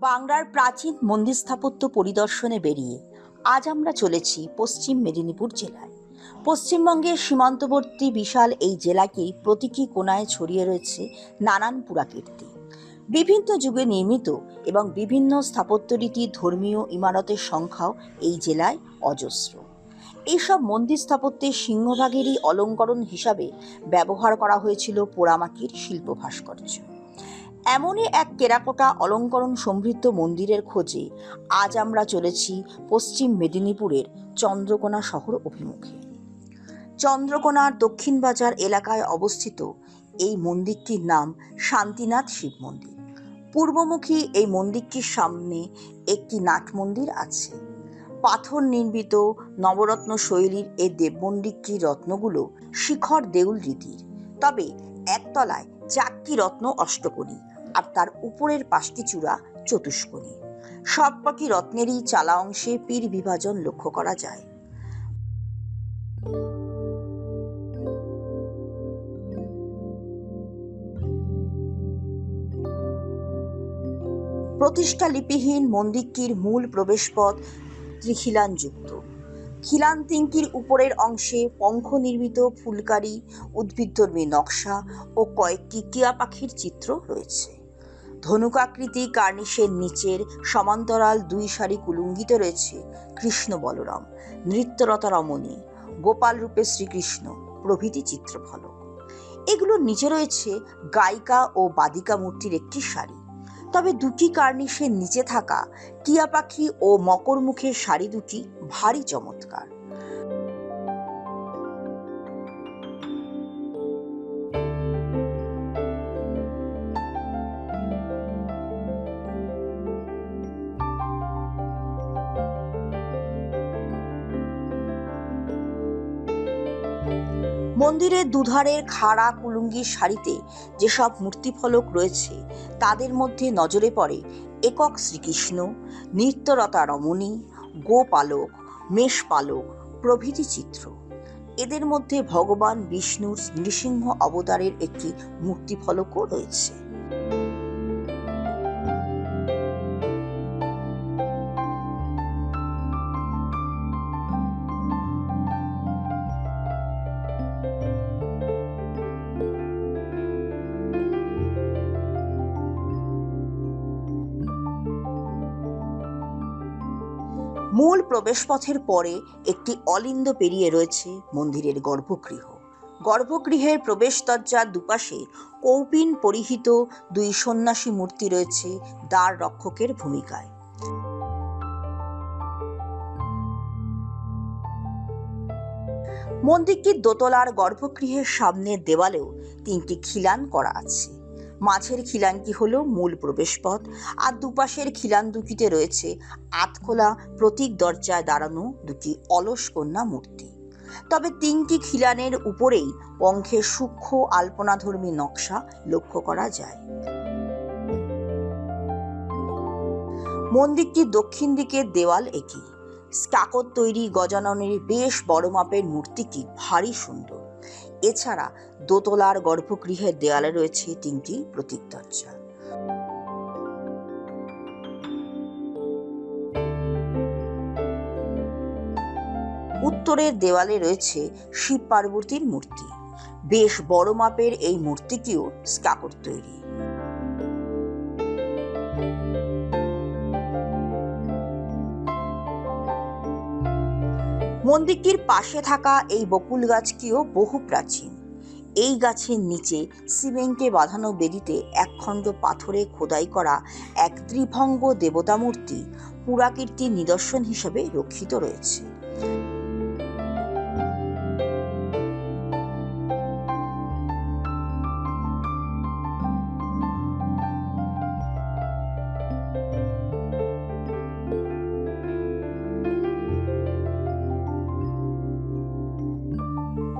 বাংলার প্রাচীন মন্দির স্থাপত্য পরিদর্শনে বেরিয়ে আজ আমরা চলেছি পশ্চিম মেদিনীপুর জেলায়। পশ্চিমবঙ্গের সীমান্তবর্তী বিশাল এই জেলাকেই প্রতীকী কোনায় ছড়িয়ে রয়েছে নানান পুরাকীর্তি। বিভিন্ন যুগে নির্মিত এবং বিভিন্ন স্থাপত্যরীতি ধর্মীয় ইমারতের সংখ্যাও এই জেলায় অজস্র। এইসব মন্দির স্থাপত্যের সিংহভাগেরই অলঙ্করণ হিসাবে ব্যবহার করা হয়েছিল পোড়ামাটির শিল্প ভাস্কর্য। এমনই এক কেরাকোটা অলঙ্করণ সমৃদ্ধ মন্দিরের খোঁজে আজ আমরা চলেছি পশ্চিম মেদিনীপুরের চন্দ্রকোনা শহর অভিমুখে। চন্দ্রকোনার দক্ষিণ বাজার এলাকায় অবস্থিত এই মন্দিরটির নাম শান্তিনাথ শিব মন্দির। পূর্বমুখী এই মন্দিরটির সামনে একটি নাট মন্দির আছে। পাথর নির্মিত নবরত্ন শৈলীর এই দেবমন্দিরটির রত্নগুলো শিখর দেউল রীতির। তবে একতলায় চারটি রত্ন অষ্টকোণী। আর তার উপরের পাঁচটি চূড়া চতুষ্কোণী। সব পাখি রত্নেরই চালা অংশে পীর বিভাজন লক্ষ্য করা যায়। প্রতিষ্ঠা লিপিহীন মন্দিরটির মূল প্রবেশপথ ত্রিখিলানযুক্ত। খিলান তিনটির উপরের অংশে পঙ্খ নির্মিত ফুলকারি, উদ্ভিদধর্মী নকশা ও কয়েকটি টিয়া পাখির চিত্র রয়েছে। ধনুকাকৃতি কার্নিশের নিচের সমান্তরাল দুই সারি কুলুঙ্গিত রয়েছে কৃষ্ণ বলরাম, নৃত্যরতা রমণী, গোপাল রূপে শ্রীকৃষ্ণ, প্রভৃতি চিত্রফলক। এগুলোর নিচে রয়েছে গায়িকা ও বাদিকা মূর্তির একটি শাড়ি তবে দুটি কার্নিশের নিচে থাকা টিয়া পাখি ও মকর মুখের শাড়ি দুটি ভারী চমৎকার। মন্দিরের দুধারের খাড়া কুলুঙ্গির শাড়িতে যেসব মূর্তিফলক রয়েছে, তাদের মধ্যে নজরে পড়ে একক শ্রীকৃষ্ণ, নৃত্যরতা রমণী, গোপালক, মেষপালক, প্রভৃতি চিত্র। এদের মধ্যে ভগবান বিষ্ণুর নৃসিংহ অবতারের একটি মূর্তিফলকও রয়েছে। মূল প্রবেশপথের পরে একটি অলিন্দ পেরিয়ে রয়েছে মন্দিরের গর্ভগৃহ। গর্ভগৃহের প্রবেশ দরজার দুপাশে কৌপিন পরিহিত দুই সন্ন্যাসী মূর্তি রয়েছে দ্বার রক্ষকের ভূমিকায়। মন্দিরটির দোতলার গর্ভগৃহের সামনের দেওয়ালেও তিনটি খিলান করা আছে। মাঝের খিলানটি হলো মূল প্রবেশপথ, আর দুপাশের খিলান দুটিতে রয়েছে আতখোলা প্রতীক দরজায় দাঁড়ানো দুটি অলস কন্যা মূর্তি। তবে তিনটি খিলানের উপরেই পঙ্খের সূক্ষ্ম আলপনাধর্মী নকশা লক্ষ্য করা যায়। মন্দিরটির দক্ষিণ দিকের দেওয়াল একই। স্টাকোর তৈরি গজাননের বেশ বড় মাপের মূর্তিটি ভারী সুন্দর। এছাড়া দোতলার গর্ভগৃহের দেয়ালে রয়েছে তিনটি প্রতীক দরজা উত্তরের দেওয়ালে রয়েছে শিব পার্বতীর মূর্তি। বেশ বড় মাপের এই মূর্তিটিও স্কাকর তৈরি। মন্দিরটির পাশে থাকা এই বকুল গাছটিও বহু প্রাচীন। এই গাছের নিচে সিমেন্টে বাঁধানো বেদিতে একখণ্ড পাথরে খোদাই করা এক ত্রিভঙ্গ দেবতা মূর্তি পুরাকীর্তির নিদর্শন হিসেবে রক্ষিত রয়েছে।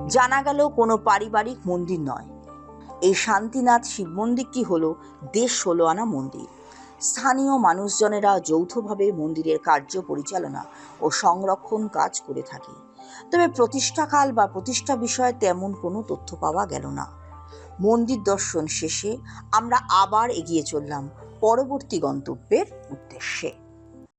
জানা গেল কোনো পারিবারিক মন্দির নয়। এই শান্তিনাথ শিব মন্দিরটি হল দেশ ষোলো আনা মন্দির। স্থানীয় মানুষজনেরা যৌথভাবে মন্দিরের কার্য পরিচালনা ও সংরক্ষণ কাজ করে থাকে। তবে প্রতিষ্ঠাকাল বা প্রতিষ্ঠা বিষয়ে তেমন কোনো তথ্য পাওয়া গেল না। মন্দির দর্শন শেষে আমরা আবার এগিয়ে চললাম পরবর্তী গন্তব্যের উদ্দেশ্যে।